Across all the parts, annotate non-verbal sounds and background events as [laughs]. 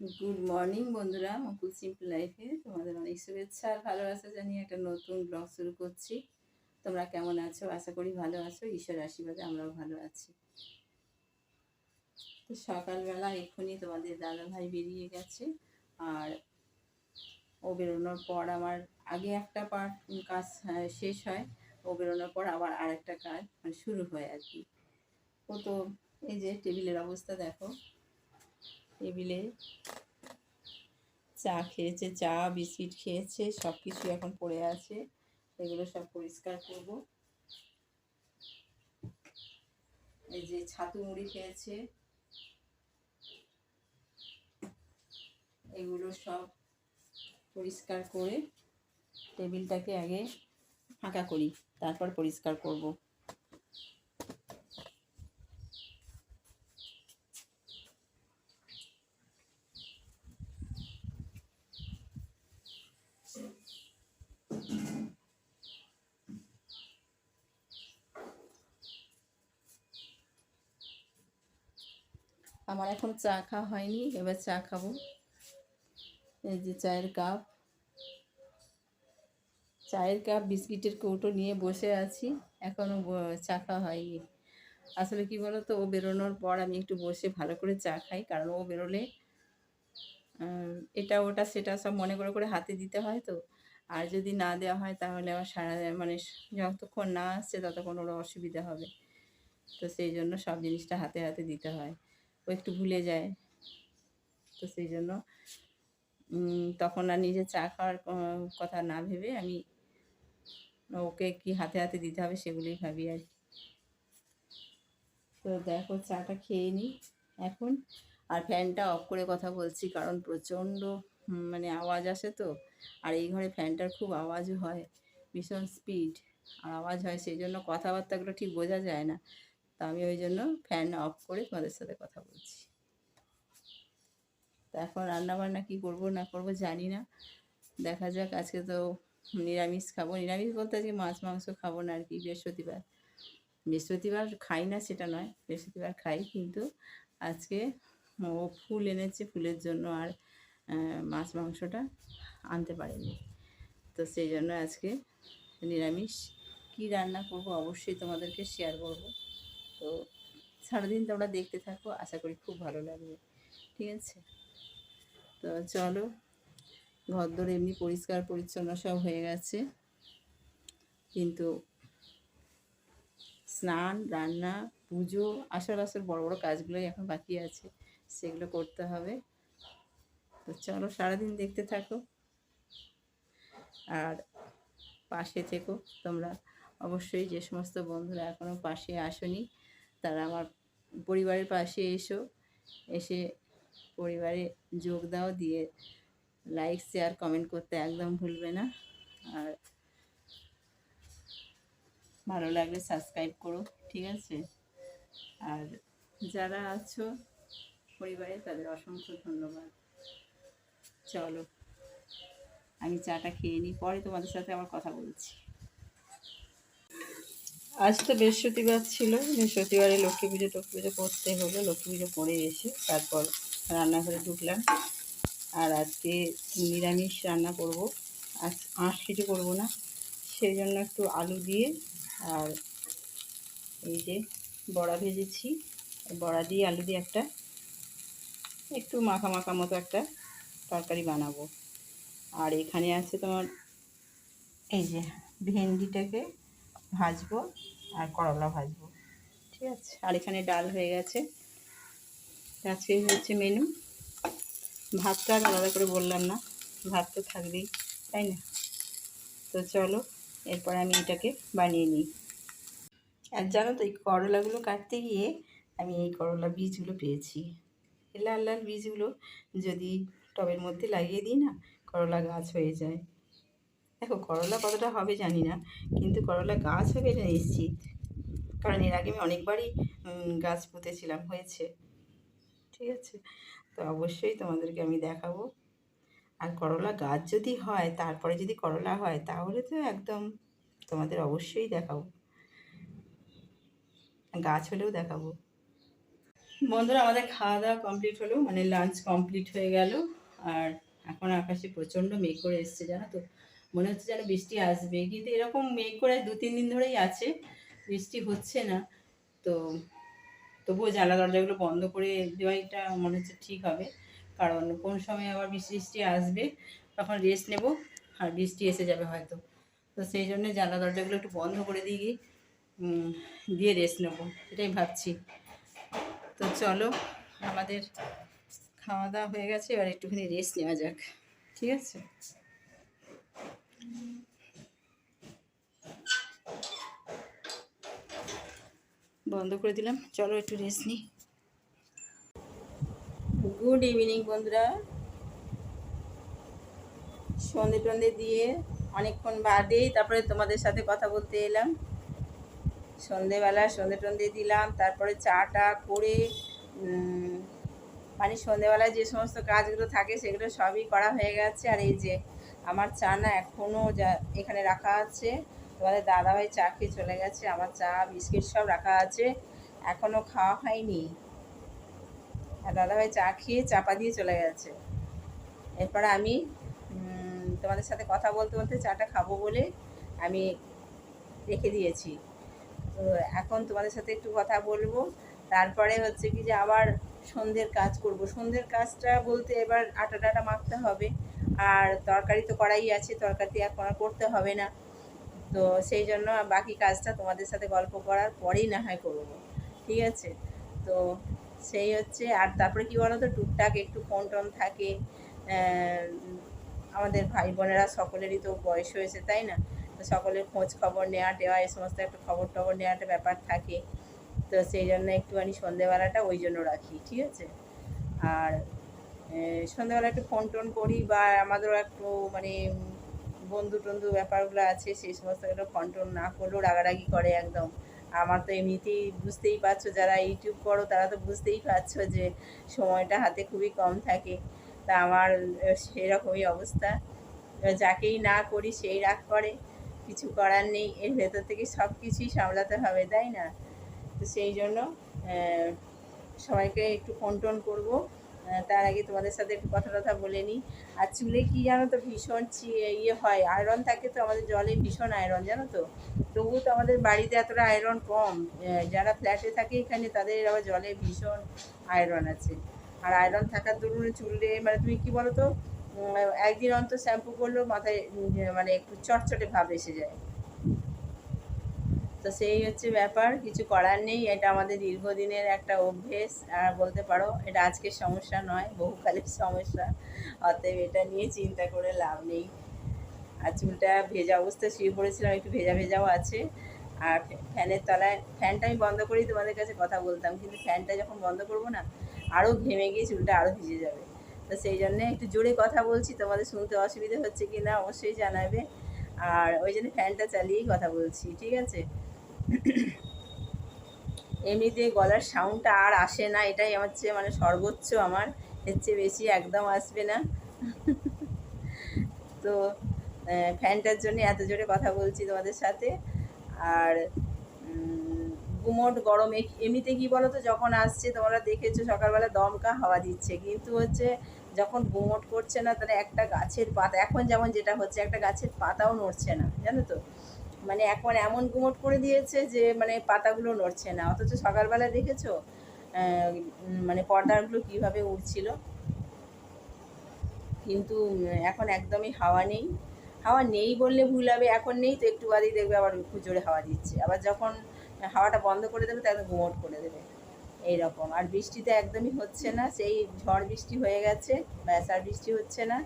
Good morning বন্ধুরা। মুকুল simple লাইফে তোমাদের অনেক শুভেচ্ছা আর ভালোবাসা জানিয়ে একটা নতুন ব্লগ শুরু করছি। তোমরা কেমন আছো? আশা করি ভালো আছো। ঈশ্বর আশীর্বাদে আমরাও ভালো আছি। তো সকালবেলা এক্ষুনি তোমাদের দাদা ভাই বেরিয়ে গেছে। আর ও বেরোনোর পর আমার আগে একটা পার্ট কাজ শেষ হয়। ও বেরোনোর পর আবার আরেকটা কাজ মানে শুরু হয় আর কি। ও তো এই যে টেবিলের অবস্থা দেখো। টেবিলে চা খেয়েছে, চা, বিস্কিট খেয়েছে সব কিছু এখন পড়ে আছে। এগুলো সব পরিষ্কার করব। এই যে ছাতু মুড়ি খেয়েছে। এগুলো সব পরিষ্কার করে টেবিলটাকে আগে ফাঁকা করি, তারপর পরিষ্কার করব। আমার এখন চা খাওয়া হয়নি, এবার চা খাব। এই যে চায়ের কাপ। চায়ের কাপ, বিস্কিটের কৌটো নিয়ে বসে আছি এখনও চা খাওয়া হয়নি। আসলে কি বলো তো ও বেরোনোর পর আমি একটু বসে ভালো করে চা খাই, কারণ ও বেরোলে এটা, ওটা, সেটা সব মনে করে করে হাতে দিতে হয় তো। আর যদি না দেওয়া হয়, তাহলে আমার সারা মানে যতক্ষণ না আসছে, ততক্ষণ ওর অসুবিধা হবে। তো সেই জন্য সব জিনিসটা হাতে হাতে দিতে হয়। ও একটু ভুলে যায়। তো সেই জন্য তখন আর নিজে চা খাওয়ার কথা না ভেবে আমি ওকে কি হাতে হাতে দিতে হবে সেগুলোই ভাবি আর কি। তো দেখো, চাটা খেয়ে নিই এখন। আর ফ্যানটা অফ করে কথা বলছি কারণ প্রচণ্ড মানে আওয়াজ আসে তো। আর এই ঘরে ফ্যানটার খুব আওয়াজও হয়, ভীষণ স্পিড। আর আওয়াজ হয়, সেই জন্য কথাবার্তাগুলো ঠিক বোঝা যায় না। তো আমি ওই জন্য ফ্যান অফ করে তোমাদের সাথে কথা বলছি। তো এখন রান্নাবান্না কী করব, না করব জানি না। দেখা যাক, আজকে তো নিরামিষ খাব। নিরামিষ বলতে আজকে মাছ, মাংস খাব না আর কি, বৃহস্পতিবার। বৃহস্পতিবার খাই না, সেটা নয়, বৃহস্পতিবার খাই, কিন্তু আজকে ও ফুল এনেছে ফুলের জন্য আর মাছ, মাংসটা আনতে পারেনি। তো সেই জন্য আজকে নিরামিষ। কী রান্না করব অবশ্যই তোমাদেরকে শেয়ার করব। তো সারাদিন তোমরা দেখতে থাকো, আশা করি খুব ভালো লাগবে। ঠিক আছে? তো চলো, ঘরদোর এমনি পরিষ্কার পরিচ্ছন্ন সব হয়ে গেছে। কিন্তু স্নান, রান্না, পুজো, আসল আসল বড় বড় কাজগুলোই এখন বাকি আছে, সেগুলো করতে হবে। তো চলো, সারাদিন দেখতে থাকো। আর পাশে থেকো তোমরা। অবশ্যই যে সমস্ত বন্ধুরা এখনও পাশে আসনি তারা আমার পরিবারের পাশে এসো। এসে পরিবারে যোগ দাও, দিয়ে লাইক শেয়ার কমেন্ট করতে একদম ভুলবে না। আর ভালো লাগলে সাবস্ক্রাইব করো, ঠিক আছে? আর যারা আছো পরিবারে, তাদের অসংখ্য ধন্যবাদ। চলো, আমি চাটা খেয়ে নিই, পরে তোমাদের সাথে আবার কথা বলছি। আজ তো বৃহস্পতিবার ছিল, বৃহস্পতিবারে লক্ষ্মী পুজো, টক্ষ্মী পুজো করতে হলো, লক্ষ্মী পুজো করে এসে তারপর রান্নাঘরে ঢুকলাম। আর আজকে নিরামিষ রান্না করব। আজ আঁশ কিছু করব না, সেই জন্য একটু আলু দিয়ে আর এই যে বড়া ভেজেছি। বড়া দিয়ে আলু দিয়ে একটা একটু মাখা মাখা মতো একটা তরকারি বানাবো। আর এখানে আছে তোমার এই যে ভেন্ডিটাকে ভাজবো আর করলা ভাজবো। ঠিক আছে? আর এখানে ডাল হয়ে গেছে। আজকে হচ্ছে মেনু ভাতটা আলাদা করে বললাম না, ভাত তো থাকবেই, তাই না? তো চলো, এরপর আমি এটাকে বানিয়ে নিই। আর জানো তো, এই করলাগুলো কাটতে গিয়ে আমি এই করলা বীজগুলো পেয়েছি। লাল লাল বীজগুলো যদি টবের মধ্যে লাগিয়ে দিই না, করলা গাছ হয়ে যায়। দেখো করলা কতটা হবে জানি না, কিন্তু করলা গাছ হবে এটা নিশ্চিত। কারণ এর আগে আমি অনেকবারই গাছ পুঁতেছিলাম, হয়েছে। ঠিক আছে? তো অবশ্যই তোমাদেরকে আমি দেখাবো। আর করলা গাছ যদি হয়, তারপরে যদি করলা হয়, তাহলে তো একদম তোমাদের অবশ্যই দেখাবো। গাছ হলেও দেখাবো। বন্ধুরা, আমাদের খাওয়া দাওয়া কমপ্লিট হলো মানে লাঞ্চ কমপ্লিট হয়ে গেল। আর এখন আকাশে প্রচণ্ড মেঘ করে এসছে, জানো তো? মনে হচ্ছে যেন বৃষ্টি আসবে। কিন্তু এরকম মেঘ করে দু, তিন দিন ধরেই আছে, বৃষ্টি হচ্ছে না। তো তবুও জানলা দরজাগুলো বন্ধ করে দেওয়াইটা মনে হচ্ছে ঠিক হবে। কারণ কোন সময় আবার বৃষ্টি বৃষ্টি আসবে, তখন রেস্ট নেব আর বৃষ্টি এসে যাবে হয়তো। তো সেই জন্য জানলা দরজাগুলো একটু বন্ধ করে দিয়ে দিয়ে রেস্ট নেব, এটাই ভাবছি। তো চলো, আমাদের খাওয়া দাওয়া হয়ে গেছে, এবার একটুখানি রেস্ট নেওয়া যাক। ঠিক আছে? বন্ধ করে দিলাম। চলো একটু রেস্ট নিই। গুড ইভিনিং বন্ধুরা। সন্ধে টন্ধে দিয়ে অনেকক্ষণ বাদেই তারপরে তোমাদের সাথে কথা বলতে এলাম। সন্ধেবেলা সন্ধে টন্ধে দিলাম, তারপরে চাটা করে মানে সন্ধেবেলায় যে সমস্ত কাজগুলো থাকে সেগুলো সবই করা হয়ে গেছে। আর এই যে আমার চা না এখনও যা এখানে রাখা আছে। তোমাদের দাদাভাই চা খেয়ে চলে গেছে, আমার চা, বিস্কিট সব রাখা আছে। এখনও খাওয়া হয়নি। আর দাদাভাই চা খেয়ে চাপা দিয়ে চলে গেছে। এরপরে আমি তোমাদের সাথে কথা বলতে বলতে চাটা খাব বলে আমি রেখে দিয়েছি। তো এখন তোমাদের সাথে একটু কথা বলব। তারপরে হচ্ছে কি যে আবার সন্ধ্যের কাজ করব। সন্ধ্যের কাজটা বলতে এবার আটা টাটা মাখতে হবে। আর তরকারি তো করাই আছে তরকারি আর করতে হবে না। তো সেই জন্য বাকি কাজটা তোমাদের সাথে গল্প করার পরেই না হয় করব, ঠিক আছে? তো সেই হচ্ছে, আর তারপরে কি বলো তো টুকটাক একটু ফোন টোন থাকে আমাদের ভাই বোনেরা সকলেরই তো বয়স হয়েছে, তাই না? তো সকলের খোঁজ খবর নেওয়া টেওয়া এই সমস্ত একটা খবর টবর নেওয়া একটা ব্যাপার থাকে। তো সেই জন্য একটুখানি সন্ধেবেলাটা ওই জন্য রাখি, ঠিক আছে? আর আহ, সন্ধেবেলা একটু ফোন টোন করি বা আমাদেরও একটু মানে বন্ধু টন্ধু ব্যাপারগুলো আছে সেই সমস্ত একটু ফোন টোন না করলেও রাগারাগি করে একদম। আমার তো এমনিতেই বুঝতেই পারছ যারা ইউটিউব করো তারা তো বুঝতেই পারছ যে সময়টা হাতে খুবই কম থাকে। তা আমার সেরকমই অবস্থা। যাকেই না করি সেই রাগ করে। কিছু করার নেই এর ভেতর থেকে সব কিছুই সামলাতে হবে তাই না? তো সেই জন্য সবাইকে একটু ফোন টোন করব। তার আগে তোমাদের সাথে একটু কথা টথা বলে নিই। আর চুলে কি জানো তো ভীষণ ইয়ে হয়? আয়রন থাকে তো আমাদের জলে, ভীষণ আয়রন জানো তো? তবুও তো আমাদের বাড়িতে এতটা আয়রন কম। যারা ফ্ল্যাটে থাকে এখানে তাদের আবার জলে ভীষণ আয়রন আছে। আর আয়রন থাকার দরুন চুলে মানে তুমি কি বলো তো? একদিন অন্তর শ্যাম্পু করলেও মাথায় মানে একটু চটচটে ভাব এসে যায়। তো সেই হচ্ছে ব্যাপার, কিছু করার নেই, এটা আমাদের দীর্ঘদিনের একটা অভ্যেস, আর বলতে পারো এটা আজকের সমস্যা নয়, বহুকালের সমস্যা, অতএব এটা নিয়ে চিন্তা করে লাভ নেই। আর চুলটা ভেজা অবস্থায় শুয়ে পড়েছিলাম, একটু ভেজা ভেজাও আছে, আর ফ্যানের তলায়, ফ্যানটা আমি বন্ধ করেই তোমাদের কাছে কথা বলতাম, কিন্তু ফ্যানটা যখন বন্ধ করব না আরও ঘেমে গিয়ে চুলটা আরও ভিজে যাবে। তো সেই জন্যে একটু জোরে কথা বলছি, তোমাদের শুনতে অসুবিধা হচ্ছে কি না অবশ্যই জানাবে, আর ওই জন্য ফ্যানটা চালিয়েই কথা বলছি, ঠিক আছে? এমনিতে গলার সাউন্ডটা আর আসে না, এটাই আমার চেয়ে মানে সর্বোচ্চ আমার, এর চেয়ে বেশি একদম আসবে না। [laughs] তো ফ্যানটার জন্য এত জোরে কথা বলছি তোমাদের সাথে। আর গুমোট গরম, এমনিতে কি বলো তো যখন আসছে তোমরা দেখেছ সকালবেলা দমকা হাওয়া দিচ্ছে, কিন্তু হচ্ছে যখন গুমোট করছে না, তাহলে একটা গাছের পাতা, এখন যেমন যেটা হচ্ছে, একটা গাছের পাতাও নড়ছে না, জানো তো? মানে এখন এমন গুমট করে দিয়েছে যে মানে পাতাগুলো নড়ছে না। অথচ সকালবেলা দেখেছ? মানে পর্দাগুলো কীভাবে উঠছিল কিন্তু এখন একদমই হাওয়া নেই। হাওয়া নেই বললে ভুল হবে। এখন নেই তো একটু বাদেই দেখবে আবার খুব জোরে হাওয়া দিচ্ছে। আবার যখন হাওয়াটা বন্ধ করে দেবে, তখন গুমট করে দেবে। এই রকম আর বৃষ্টিতে একদমই হচ্ছে না। সেই ঝড় বৃষ্টি হয়ে গেছে। ব্যাস, আর বৃষ্টি হচ্ছে না।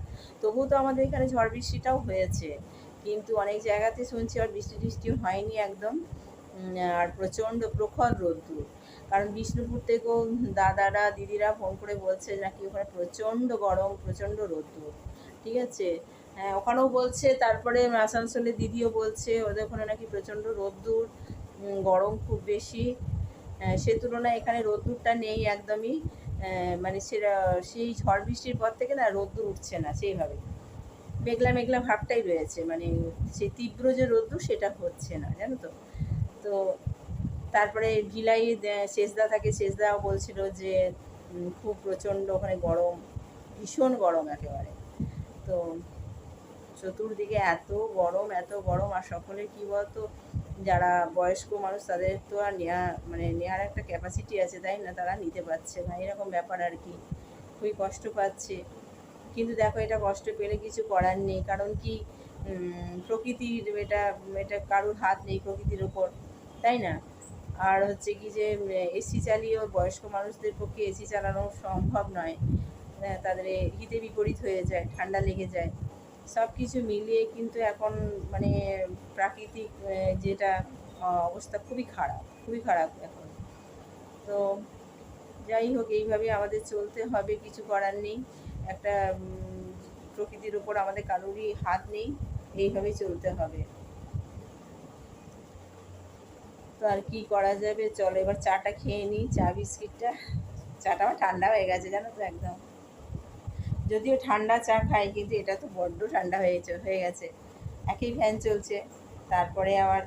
তবুও তো আমাদের এখানে ঝড় বৃষ্টিটাও হয়েছে। কিন্তু অনেক জায়গাতে শুনছি আর বৃষ্টি টিষ্টি হয়নি একদম। আর প্রচণ্ড প্রখর রোদ্দুর। কারণ বিষ্ণুপুর থেকেও দাদারা, দিদিরা ফোন করে বলছে নাকি ওখানে প্রচণ্ড গরম, প্রচণ্ড রোদ্দুর। ঠিক আছে? হ্যাঁ ওখানেও বলছে, তারপরে আসানসোলে দিদিও বলছে, ওদের ওখানে নাকি প্রচণ্ড রোদ্দুর গরম খুব বেশি। সে তুলনায় এখানে রোদ্দুরটা নেই একদমই। মানে সেটা সেই ঝড় বৃষ্টির পর থেকে না রোদ্দুর উঠছে না সেইভাবে মেঘলা মেঘলা ভাবটাই রয়েছে। মানে সেই তীব্র যে রোদ্দুর সেটা হচ্ছে না, জানো তো? তো তারপরে ভিলাই শেষদা থাকে শেষদাও বলছিল যে খুব প্রচণ্ড ওখানে গরম, ভীষণ গরম একেবারে। তো চতুর্দিকে এত গরম এত গরম, আর সকলের কী বলতো, যারা বয়স্ক মানুষ তাদের তো আর নেওয়া মানে নেওয়ার একটা ক্যাপাসিটি আছে, তাই না? তারা নিতে পারছে না, এরকম ব্যাপার আর কি। খুবই কষ্ট পাচ্ছে। কিন্তু দেখো এটা কষ্ট পেলে কিছু করার নেই কারণ কি প্রকৃতির এটা এটা কারোর হাত নেই প্রকৃতির ওপর তাই না? আর হচ্ছে কি যে এসি চালিয়েও বয়স্ক মানুষদের পক্ষে এসি চালানো সম্ভব নয়। হ্যাঁ, তাদের হিতে বিপরীত হয়ে যায় ঠান্ডা লেগে যায়। সব কিছু মিলিয়ে কিন্তু এখন মানে প্রাকৃতিক যেটা অবস্থা খুবই খারাপ খুবই খারাপ এখন। তো যাই হোক এইভাবে আমাদের চলতে হবে কিছু করার নেই। একটা প্রকৃতির উপর আমাদের কারোরই হাত নেই এইভাবেই চলতে হবে। তো আর কি করা যাবে? চলো এবার চাটা খেয়ে নিই চা, বিস্কিটটা। চাটা আমার ঠান্ডা হয়ে গেছে, জানো তো একদম। যদিও ঠান্ডা চা খাই, কিন্তু এটা তো বড্ড ঠান্ডা হয়েছে হয়ে গেছে। একই ফ্যান চলছে। তারপরে আবার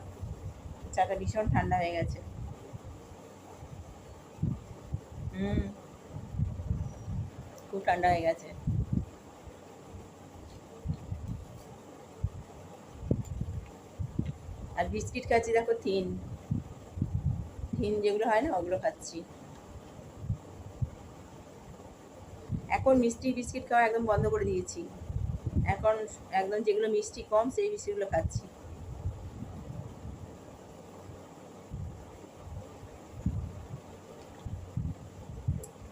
চাটা ভীষণ ঠান্ডা হয়ে গেছে। হুম। খুব ঠান্ডা হয়ে গেছে। আর বিস্কিট খাচ্ছি, দেখো থিন। থিন যেগুলো হয় না, ওগুলো খাচ্ছি। এখন মিষ্টি বিস্কিট খাওয়া একদম বন্ধ করে দিয়েছি। এখন একদম যেগুলো মিষ্টি কম, সেই বিস্কিটগুলো খাচ্ছি।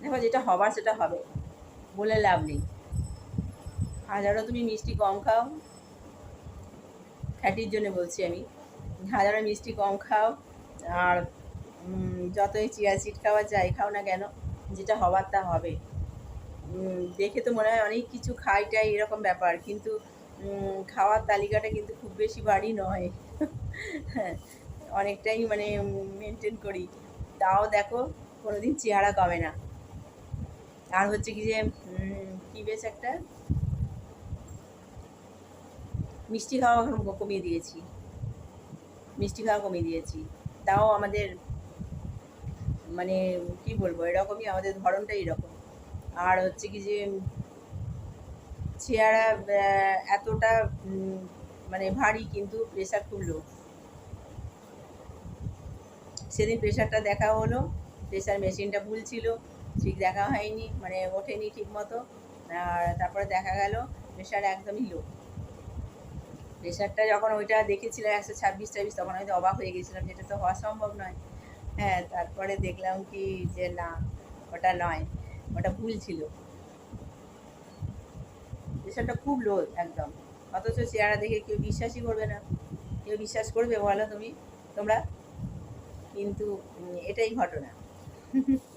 দেখো যেটা হবার, সেটা হবে। বলে লাভ নেই। হাজারো তুমি মিষ্টি কম খাও। খ্যাটির জন্য বলছি আমি। হাজারো মিষ্টি কম খাও। আর যতই চিয়া সিড খাওয়া যাই খাও না কেন, যেটা হবার তা হবে। দেখে তো মনে হয় অনেক কিছু খাই টাই এরকম ব্যাপার, কিন্তু খাওয়ার তালিকাটা কিন্তু খুব বেশি বাড়ি নয়। হ্যাঁ অনেকটাই মানে মেনটেন করি। তাও দেখো, কোনোদিন চেহারা কমে না। আর হচ্ছে কি যে কি বেশ একটা? মিষ্টি খাওয়া এখন কমিয়ে দিয়েছি। মিষ্টি খাওয়া কমিয়ে দিয়েছি। তাও আমাদের মানে কি বলব, এরকমই আমাদের ধরনটা এরকম। আর হচ্ছে কি যে, চেহারা এতটা মানে ভারী কিন্তু প্রেশার খুব লো সেদিন প্রেশারটা দেখা হলো প্রেশার মেশিনটা ভুল ছিল। ঠিক দেখা হয়নি মানে ওঠেনি ঠিক মতো আর তারপরে দেখা গেল প্রেশার একদমই লো প্রেশারটা যখন ওইটা দেখেছিলাম একশো ছাব্বিশ ছাব্বিশ, তখন হয়তো অবাক হয়ে গেছিলাম যেটা তো হওয়া সম্ভব নয়। হ্যাঁ তারপরে দেখলাম কি যে না, ওটা নয়, ওটা ভুল ছিল। প্রেশারটা খুব লো একদম। অথচ চেহারা দেখে কেউ বিশ্বাসই করবে না। কেউ বিশ্বাস করবে বলো তুমি? তোমরা? কিন্তু এটাই ঘটনা। [laughs]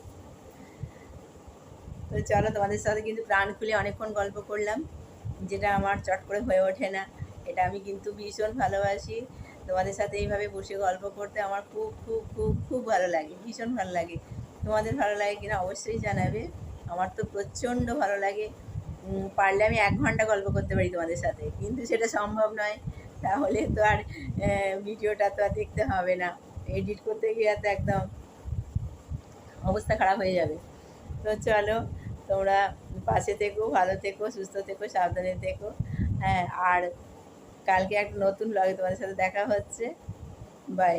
তো চলো তোমাদের সাথে কিন্তু প্রাণ খুলে অনেকক্ষণ গল্প করলাম, যেটা আমার চট করে হয়ে ওঠে না। এটা আমি কিন্তু ভীষণ ভালোবাসি। তোমাদের সাথে এইভাবে বসে গল্প করতে আমার খুব খুব খুব খুব ভালো লাগে, ভীষণ ভালো লাগে। তোমাদের ভালো লাগে কিনা অবশ্যই জানাবে। আমার তো প্রচণ্ড ভালো লাগে। পারলে আমি এক ঘণ্টা গল্প করতে পারি তোমাদের সাথে, কিন্তু সেটা সম্ভব নয়। তাহলে তো আর ভিডিওটা তো আর দেখতে হবে না। এডিট করতে গিয়ে তো একদম অবস্থা খারাপ হয়ে যাবে। তো চলো, তোমরা পাশে থেকো, ভালো থেকো, সুস্থ থেকো, সাবধানে থেকো। হ্যাঁ আর কালকে একটা নতুন ব্লগে তোমাদের সাথে দেখা হচ্ছে। বাই